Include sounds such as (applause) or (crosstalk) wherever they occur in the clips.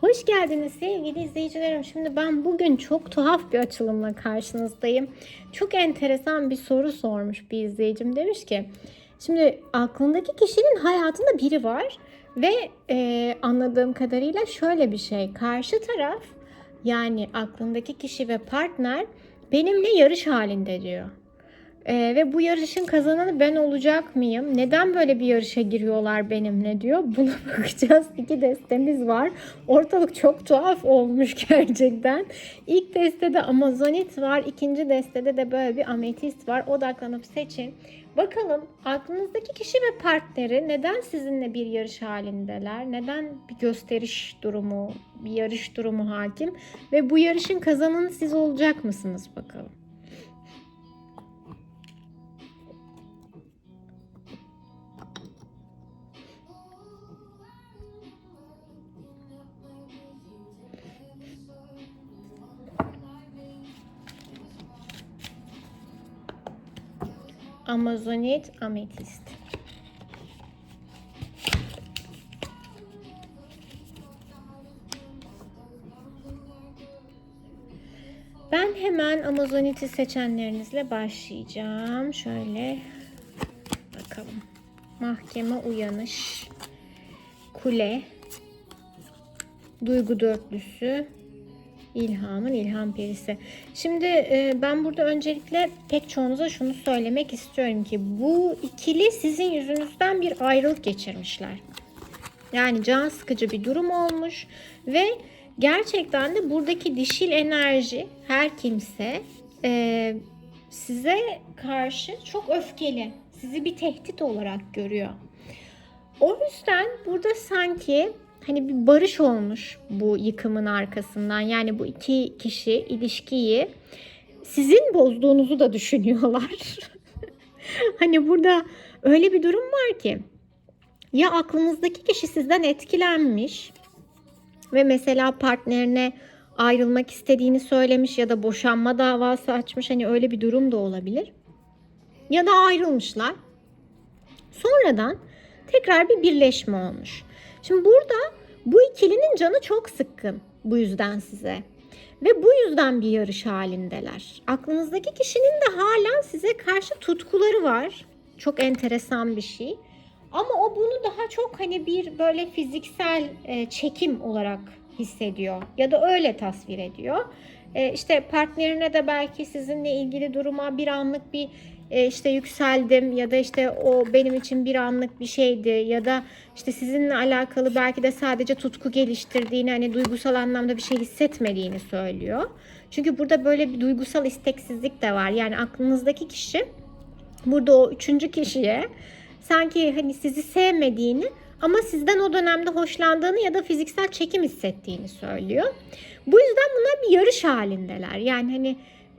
Hoş geldiniz sevgili izleyicilerim. Şimdi ben bugün çok tuhaf bir açılımla karşınızdayım. Çok enteresan bir soru sormuş bir izleyicim. Demiş ki, şimdi aklındaki kişinin hayatında biri var ve e, anladığım kadarıyla şöyle bir şey. Karşı taraf yani aklındaki kişi ve partner benimle yarış halinde diyor. Ee, ve bu yarışın kazananı ben olacak mıyım? Neden böyle bir yarışa giriyorlar benimle diyor. Buna (laughs) bakacağız. İki destemiz var. Ortalık çok tuhaf olmuş (laughs) gerçekten. İlk destede Amazonit var. ikinci destede de böyle bir ametist var. Odaklanıp seçin. Bakalım aklınızdaki kişi ve partneri neden sizinle bir yarış halindeler? Neden bir gösteriş durumu, bir yarış durumu hakim? Ve bu yarışın kazananı siz olacak mısınız bakalım? Amazonit ametist. Ben hemen Amazonit'i seçenlerinizle başlayacağım. Şöyle bakalım. Mahkeme uyanış. Kule. Duygu dörtlüsü. İlhamın ilham perisi. Şimdi e, ben burada öncelikle pek çoğunuza şunu söylemek istiyorum ki bu ikili sizin yüzünüzden bir ayrılık geçirmişler. Yani can sıkıcı bir durum olmuş ve gerçekten de buradaki dişil enerji her kimse e, size karşı çok öfkeli. Sizi bir tehdit olarak görüyor. O yüzden burada sanki hani bir barış olmuş bu yıkımın arkasından. Yani bu iki kişi ilişkiyi sizin bozduğunuzu da düşünüyorlar. (laughs) hani burada öyle bir durum var ki ya aklınızdaki kişi sizden etkilenmiş ve mesela partnerine ayrılmak istediğini söylemiş ya da boşanma davası açmış. Hani öyle bir durum da olabilir. Ya da ayrılmışlar. Sonradan tekrar bir birleşme olmuş. Şimdi burada bu ikilinin canı çok sıkkın bu yüzden size. Ve bu yüzden bir yarış halindeler. Aklınızdaki kişinin de halen size karşı tutkuları var. Çok enteresan bir şey. Ama o bunu daha çok hani bir böyle fiziksel e, çekim olarak hissediyor ya da öyle tasvir ediyor. E, işte partnerine de belki sizinle ilgili duruma bir anlık bir e, işte yükseldim ya da işte o benim için bir anlık bir şeydi ya da işte sizinle alakalı belki de sadece tutku geliştirdiğini hani duygusal anlamda bir şey hissetmediğini söylüyor. Çünkü burada böyle bir duygusal isteksizlik de var. Yani aklınızdaki kişi burada o üçüncü kişiye sanki hani sizi sevmediğini ama sizden o dönemde hoşlandığını ya da fiziksel çekim hissettiğini söylüyor. Bu yüzden bunlar bir yarış halindeler. Yani hani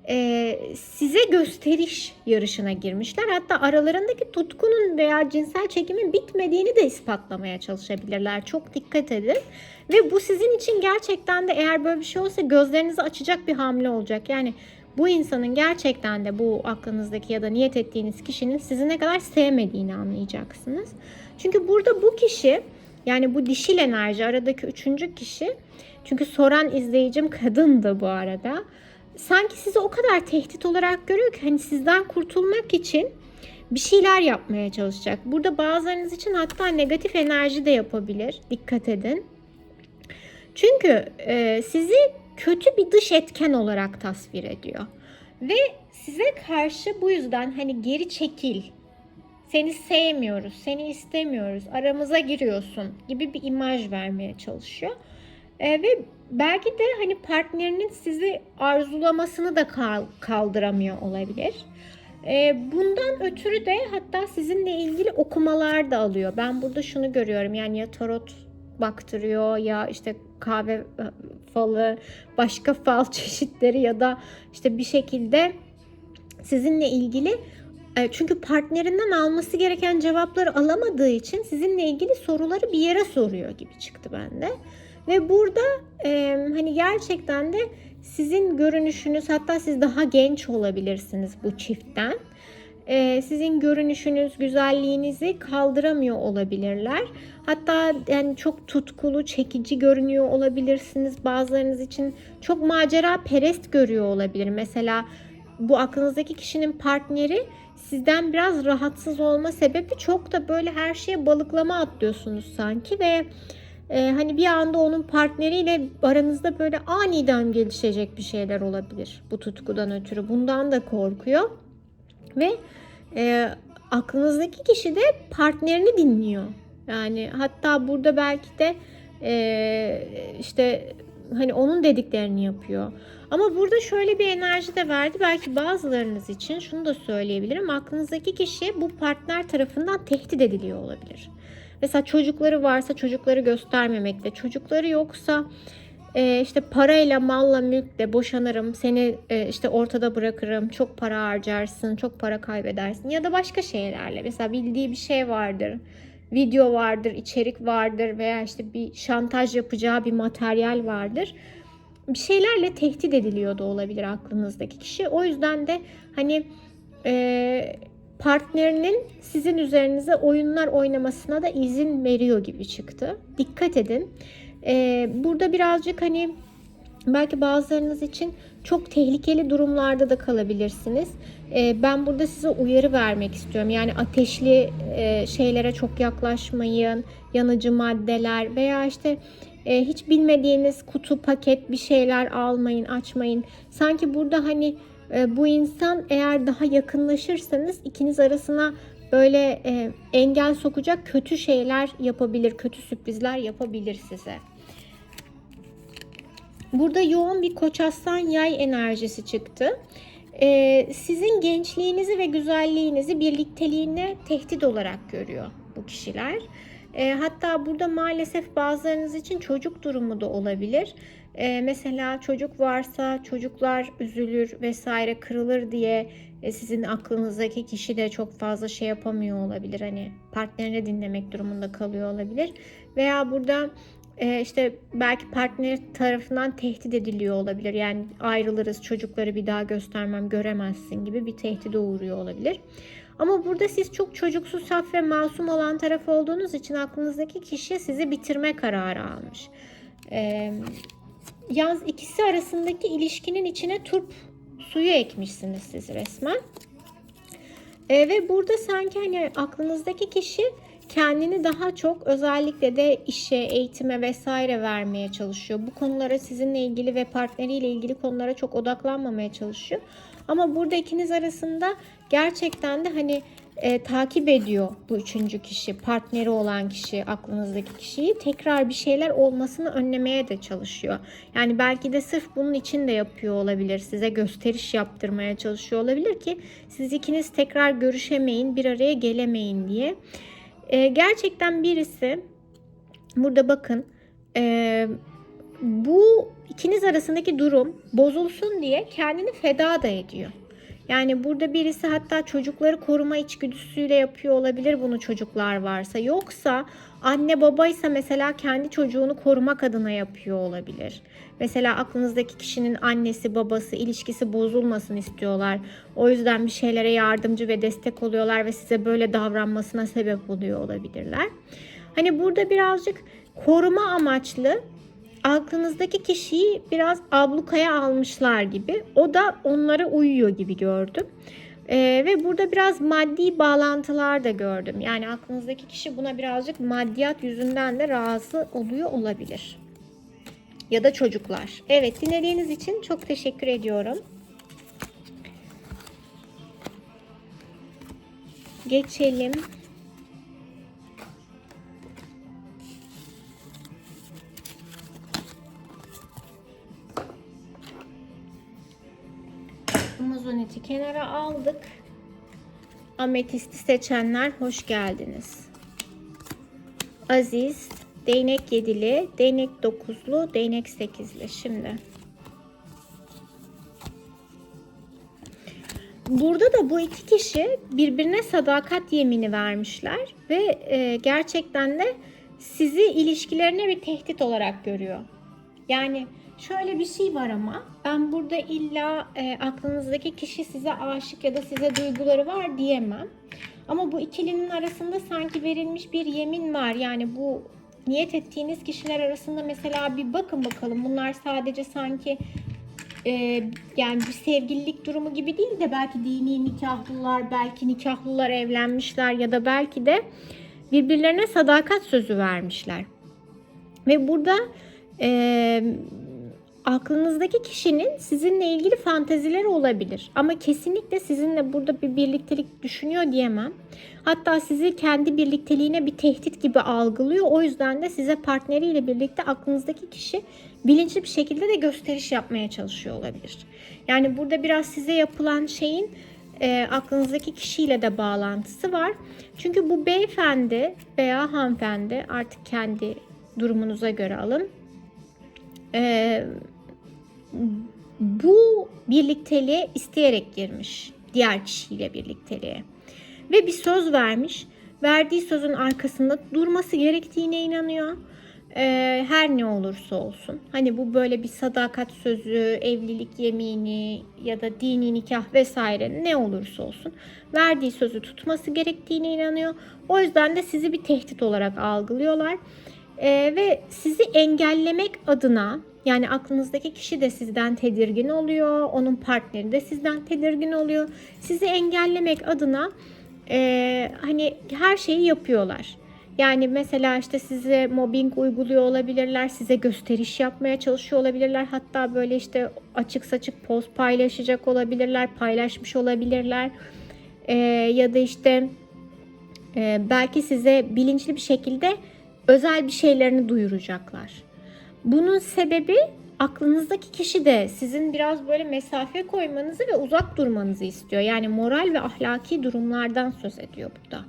e, size gösteriş yarışına girmişler. Hatta aralarındaki tutkunun veya cinsel çekimin bitmediğini de ispatlamaya çalışabilirler. Çok dikkat edin. Ve bu sizin için gerçekten de eğer böyle bir şey olsa gözlerinizi açacak bir hamle olacak. Yani bu insanın gerçekten de bu aklınızdaki ya da niyet ettiğiniz kişinin sizi ne kadar sevmediğini anlayacaksınız. Çünkü burada bu kişi yani bu dişil enerji aradaki üçüncü kişi çünkü soran izleyicim kadındı bu arada. Sanki sizi o kadar tehdit olarak görüyor ki hani sizden kurtulmak için bir şeyler yapmaya çalışacak. Burada bazılarınız için hatta negatif enerji de yapabilir. Dikkat edin. Çünkü e, sizi kötü bir dış etken olarak tasvir ediyor. Ve size karşı bu yüzden hani geri çekil, seni sevmiyoruz, seni istemiyoruz, aramıza giriyorsun gibi bir imaj vermeye çalışıyor. E, ve belki de hani partnerinin sizi arzulamasını da kaldıramıyor olabilir. E, bundan ötürü de hatta sizinle ilgili okumalar da alıyor. Ben burada şunu görüyorum yani ya tarot baktırıyor ya işte kahve e, falı, başka fal (laughs) çeşitleri ya da işte bir şekilde sizinle ilgili e, çünkü partnerinden alması gereken cevapları alamadığı için sizinle ilgili soruları bir yere soruyor gibi çıktı bende. Ve burada e, hani gerçekten de sizin görünüşünüz hatta siz daha genç olabilirsiniz bu çiftten. e, sizin görünüşünüz, güzelliğinizi kaldıramıyor olabilirler. Hatta yani çok tutkulu, çekici görünüyor olabilirsiniz. Bazılarınız için çok macera perest görüyor olabilir. Mesela bu aklınızdaki kişinin partneri sizden biraz rahatsız olma sebebi çok da böyle her şeye balıklama atlıyorsunuz sanki ve e, hani bir anda onun partneriyle aranızda böyle aniden gelişecek bir şeyler olabilir bu tutkudan ötürü. Bundan da korkuyor ve e, aklınızdaki kişi de partnerini dinliyor. Yani hatta burada belki de e, işte hani onun dediklerini yapıyor. Ama burada şöyle bir enerji de verdi. Belki bazılarınız için şunu da söyleyebilirim. Aklınızdaki kişi bu partner tarafından tehdit ediliyor olabilir. Mesela çocukları varsa çocukları göstermemekte, çocukları yoksa e, işte parayla, malla, mülkle boşanırım, seni e, işte ortada bırakırım, çok para harcarsın, çok para kaybedersin ya da başka şeylerle. Mesela bildiği bir şey vardır, video vardır, içerik vardır veya işte bir şantaj yapacağı bir materyal vardır. Bir şeylerle tehdit ediliyor da olabilir aklınızdaki kişi. O yüzden de hani e, partnerinin sizin üzerinize oyunlar oynamasına da izin veriyor gibi çıktı. Dikkat edin. Ee, burada birazcık hani belki bazılarınız için çok tehlikeli durumlarda da kalabilirsiniz. Ee, ben burada size uyarı vermek istiyorum. Yani ateşli e, şeylere çok yaklaşmayın. Yanıcı maddeler veya işte e, hiç bilmediğiniz kutu, paket bir şeyler almayın, açmayın. Sanki burada hani e, bu insan eğer daha yakınlaşırsanız ikiniz arasına böyle e, engel sokacak kötü şeyler yapabilir, kötü sürprizler yapabilir size. Burada yoğun bir koç aslan yay enerjisi çıktı. Ee, sizin gençliğinizi ve güzelliğinizi birlikteliğine tehdit olarak görüyor bu kişiler. Ee, hatta burada maalesef bazılarınız için çocuk durumu da olabilir. Ee, mesela çocuk varsa çocuklar üzülür vesaire kırılır diye e, sizin aklınızdaki kişi de çok fazla şey yapamıyor olabilir. Hani partnerini dinlemek durumunda kalıyor olabilir. Veya burada e, işte belki partner tarafından tehdit ediliyor olabilir. Yani ayrılırız çocukları bir daha göstermem göremezsin gibi bir tehdide uğruyor olabilir. Ama burada siz çok çocuksu, saf ve masum olan taraf olduğunuz için aklınızdaki kişi sizi bitirme kararı almış. Ee, yalnız ikisi arasındaki ilişkinin içine turp suyu ekmişsiniz siz resmen. Ee, ve burada sanki hani aklınızdaki kişi kendini daha çok özellikle de işe, eğitime vesaire vermeye çalışıyor. Bu konulara sizinle ilgili ve partneriyle ilgili konulara çok odaklanmamaya çalışıyor. Ama burada ikiniz arasında gerçekten de hani e, takip ediyor bu üçüncü kişi, partneri olan kişi, aklınızdaki kişiyi tekrar bir şeyler olmasını önlemeye de çalışıyor. Yani belki de sırf bunun için de yapıyor olabilir. Size gösteriş yaptırmaya çalışıyor olabilir ki siz ikiniz tekrar görüşemeyin, bir araya gelemeyin diye. E, gerçekten birisi burada bakın e, bu ikiniz arasındaki durum bozulsun diye kendini feda da ediyor. Yani burada birisi hatta çocukları koruma içgüdüsüyle yapıyor olabilir bunu çocuklar varsa. Yoksa anne babaysa mesela kendi çocuğunu korumak adına yapıyor olabilir. Mesela aklınızdaki kişinin annesi babası ilişkisi bozulmasın istiyorlar. O yüzden bir şeylere yardımcı ve destek oluyorlar ve size böyle davranmasına sebep oluyor olabilirler. Hani burada birazcık koruma amaçlı aklınızdaki kişiyi biraz ablukaya almışlar gibi. O da onlara uyuyor gibi gördüm. Ee, ve burada biraz maddi bağlantılar da gördüm. Yani aklınızdaki kişi buna birazcık maddiyat yüzünden de razı oluyor olabilir. Ya da çocuklar. Evet dinlediğiniz için çok teşekkür ediyorum. Geçelim. Amazoneti kenara aldık. Ametisti seçenler hoş geldiniz. Aziz, değnek yedili, değnek dokuzlu, değnek sekizli. Şimdi. Burada da bu iki kişi birbirine sadakat yemini vermişler ve e, gerçekten de sizi ilişkilerine bir tehdit olarak görüyor. Yani Şöyle bir şey var ama ben burada illa e, aklınızdaki kişi size aşık ya da size duyguları var diyemem. Ama bu ikilinin arasında sanki verilmiş bir yemin var. Yani bu niyet ettiğiniz kişiler arasında mesela bir bakın bakalım. Bunlar sadece sanki e, yani bir sevgililik durumu gibi değil de belki dini nikahlılar, belki nikahlılar evlenmişler ya da belki de birbirlerine sadakat sözü vermişler. Ve burada e, aklınızdaki kişinin sizinle ilgili fantezileri olabilir. Ama kesinlikle sizinle burada bir birliktelik düşünüyor diyemem. Hatta sizi kendi birlikteliğine bir tehdit gibi algılıyor. O yüzden de size partneriyle birlikte aklınızdaki kişi bilinçli bir şekilde de gösteriş yapmaya çalışıyor olabilir. Yani burada biraz size yapılan şeyin e, aklınızdaki kişiyle de bağlantısı var. Çünkü bu beyefendi veya hanımefendi artık kendi durumunuza göre alın. E, bu birlikteliğe isteyerek girmiş diğer kişiyle birlikteliğe ve bir söz vermiş. Verdiği sözün arkasında durması gerektiğine inanıyor. Ee, her ne olursa olsun. Hani bu böyle bir sadakat sözü, evlilik yemini ya da dini nikah vesaire ne olursa olsun. Verdiği sözü tutması gerektiğine inanıyor. O yüzden de sizi bir tehdit olarak algılıyorlar. Ee, ve sizi engellemek adına yani aklınızdaki kişi de sizden tedirgin oluyor. Onun partneri de sizden tedirgin oluyor. Sizi engellemek adına e, hani her şeyi yapıyorlar. Yani mesela işte size mobbing uyguluyor olabilirler, size gösteriş yapmaya çalışıyor olabilirler. Hatta böyle işte açık saçık post paylaşacak olabilirler, paylaşmış olabilirler. E, ya da işte e, belki size bilinçli bir şekilde özel bir şeylerini duyuracaklar. Bunun sebebi aklınızdaki kişi de sizin biraz böyle mesafe koymanızı ve uzak durmanızı istiyor. Yani moral ve ahlaki durumlardan söz ediyor burada.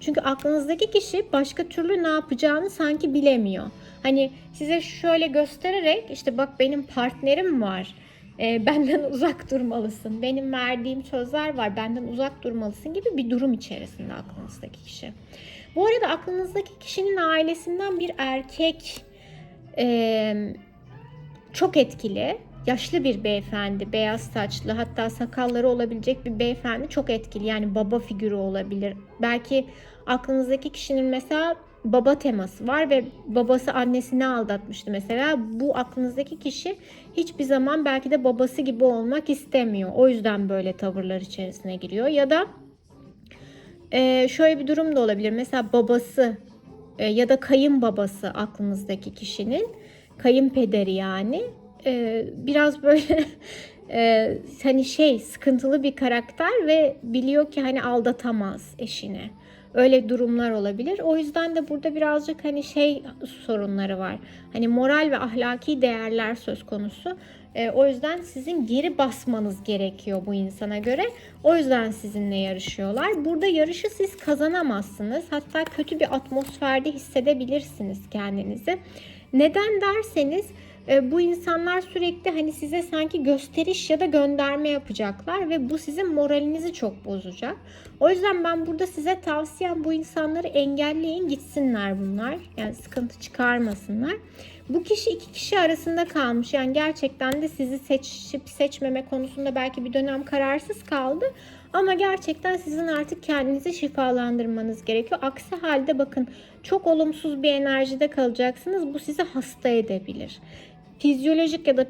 Çünkü aklınızdaki kişi başka türlü ne yapacağını sanki bilemiyor. Hani size şöyle göstererek işte bak benim partnerim var. E, (laughs) benden uzak durmalısın. Benim verdiğim sözler var. Benden uzak durmalısın gibi bir durum içerisinde aklınızdaki kişi. Bu arada aklınızdaki kişinin ailesinden bir erkek e, çok etkili. Yaşlı bir beyefendi, beyaz saçlı hatta sakalları olabilecek bir beyefendi çok etkili. Yani baba figürü olabilir. Belki aklınızdaki kişinin mesela baba teması var ve babası annesini aldatmıştı mesela. Bu aklınızdaki kişi hiçbir zaman belki de babası gibi olmak istemiyor. O yüzden böyle tavırlar içerisine giriyor. Ya da e, şöyle bir durum da olabilir. Mesela babası e, ya da kayınbabası aklınızdaki kişinin kayınpederi yani e, biraz böyle (laughs) e, hani şey sıkıntılı bir karakter ve biliyor ki hani aldatamaz eşini. Öyle durumlar olabilir. O yüzden de burada birazcık hani şey sorunları var. Hani moral ve ahlaki değerler söz konusu. E, o yüzden sizin geri basmanız gerekiyor bu insana göre. O yüzden sizinle yarışıyorlar. Burada yarışı siz kazanamazsınız. Hatta kötü bir atmosferde hissedebilirsiniz kendinizi. Neden derseniz e, bu insanlar sürekli hani size sanki gösteriş ya da gönderme yapacaklar ve bu sizin moralinizi çok bozacak. O yüzden ben burada size tavsiyem bu insanları engelleyin gitsinler bunlar. Yani sıkıntı çıkarmasınlar. Bu kişi iki kişi arasında kalmış. Yani gerçekten de sizi seçip seçmeme konusunda belki bir dönem kararsız kaldı. Ama gerçekten sizin artık kendinizi şifalandırmanız gerekiyor. Aksi halde bakın çok olumsuz bir enerjide kalacaksınız. Bu sizi hasta edebilir. Fizyolojik ya da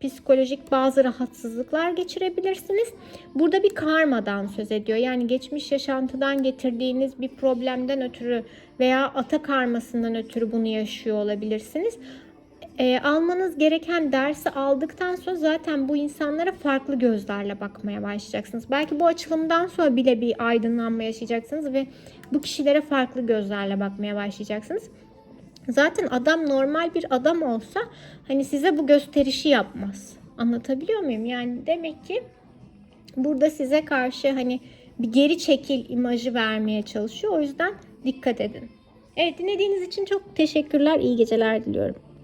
psikolojik bazı rahatsızlıklar geçirebilirsiniz. Burada bir karmadan söz ediyor. Yani geçmiş yaşantıdan getirdiğiniz bir problemden ötürü veya ata karmasından ötürü bunu yaşıyor olabilirsiniz. E, almanız gereken dersi aldıktan sonra zaten bu insanlara farklı gözlerle bakmaya başlayacaksınız. Belki bu açılımdan sonra bile bir aydınlanma yaşayacaksınız ve bu kişilere farklı gözlerle bakmaya başlayacaksınız. Zaten adam normal bir adam olsa hani size bu gösterişi yapmaz. Anlatabiliyor muyum? Yani demek ki burada size karşı hani bir geri çekil imajı vermeye çalışıyor. O yüzden dikkat edin. Evet dinlediğiniz için çok teşekkürler. İyi geceler diliyorum.